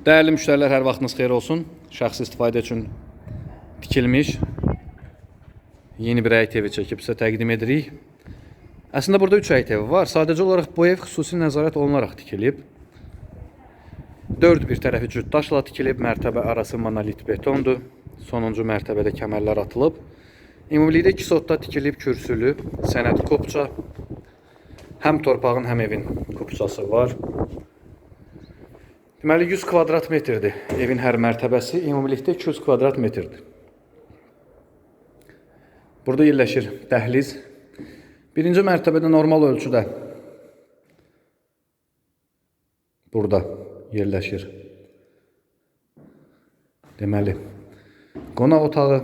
Dəyərli müştərilər, hər vaxtınız xeyir olsun. Şəxsi istifadə üçün tikilmiş yeni bir evi çəkib sizə təqdim edirik. Əslində burada 3 həyət evi var. Sadəcə olaraq bu ev xüsusi nəzarət olunaraq tikilib. 4 bir tərəfi cüt daşla tikilib, mərtəbə arası monolit betondur. Sonuncu mərtəbədə kəmərlər atılıb. Ümumilikdə 2 sotda tikilib kürsülü, sənəd kopça. Həm torpağın, həm evin kupçası var. Deməli 100 kvadrat metrdir evin hər mərtəbəsi, ümumilikdə 200 kvadrat metrdir. Burada yerləşir dəhliz. Birinci mərtəbədə normal ölçüdə burada yerləşir. Deməli, qonaq otağı,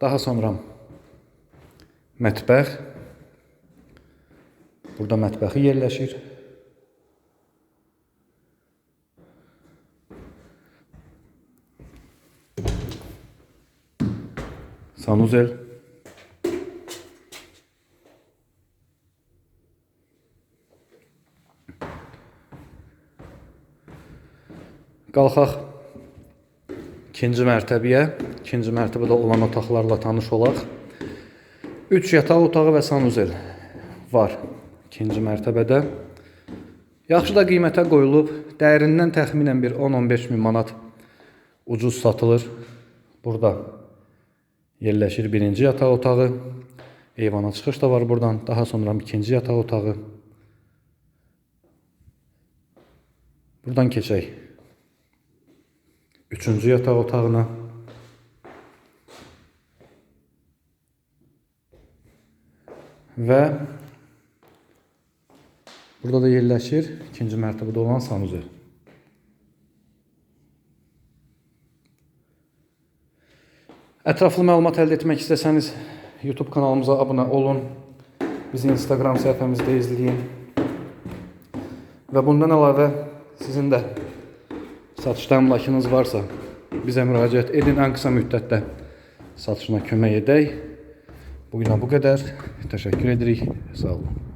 daha sonra mətbəx. Burada mətbəxi yerləşir. Sanuzel. Qalxaq ikinci mərtəbəyə. İkinci mərtəbədə olan otaqlarla tanış olaq. 3 yataq otağı və sanuzel var ikinci mərtəbədə. Yaxşı da qiymətə qoyulub. Dəyərindən təxminən bir 10-15 min manat ucuz satılır. Burada yerləşir birinci yataq otağı. Eyvana çıxış da var buradan. Daha sonra ikinci yataq otağı. Buradan keçək. Üçüncü yataq otağına. Və burada da yerləşir ikinci mərtəbədə olan sanuzel. Ətraflı məlumat əldə etmək istəsəniz YouTube kanalımıza abunə olun. Bizi Instagram səhifəmizdə izləyin. Və bundan əlavə sizin də satışda əmlakınız varsa bizə müraciət edin. Ən qısa müddətdə satışına kömək edək. Bu günə bu qədər. Təşəkkür edirik. Sağ olun.